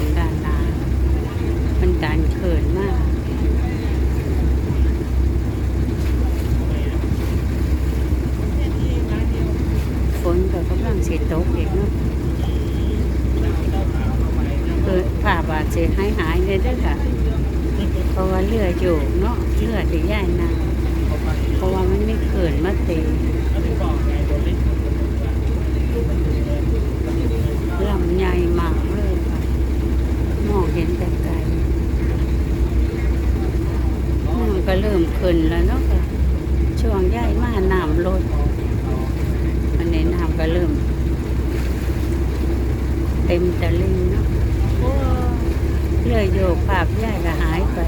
มด้านหน้ามันดันเขินมากฝนก็กำลังเสียตกเองเนาะเปิดผ้าบาดเสียหายหายเลยด้วยค่ะ เพราะว่าเลือดอยู่เนาะเลือดถึงย่นาเพราะว่ามันไม่เขินมาเตะ ก็เริ่มขึ้นแล้วเนาะค่ะช่วงย่ายมาน้ำลดอันนี้น้ำก็เริ่ม เต็มตะลิงเนาะโอ้เรือโยกภาพย่ายก็หายไป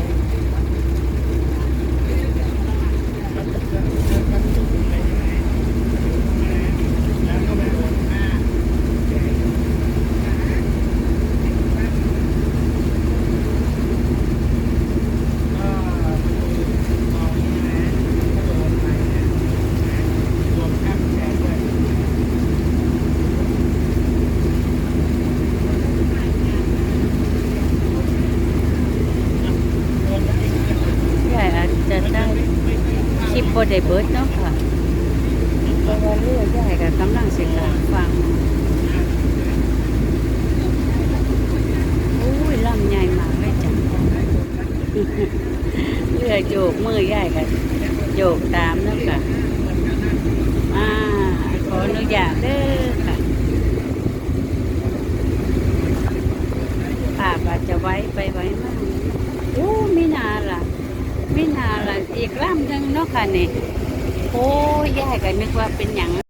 ยายอาจจะได้ คลิปบได้เบิดเนาะค่ะเพราะว่าเรือยายก็กำลังสิกลางฟังอุ้ยลำใหญ่มากเลยจ้ะเรือโยกมือยายก็โยกตามเนาะค่ะอ่าขออนุญาตเด้อค่ะภาพอาจจะไว้ไปไว้มากโอ้ไม่นาล่ะ ไม่นาละ อีกลำหนึ่งเนาะค่ะนี่โอ้ยายก็นึกว่าเป็นอย่าง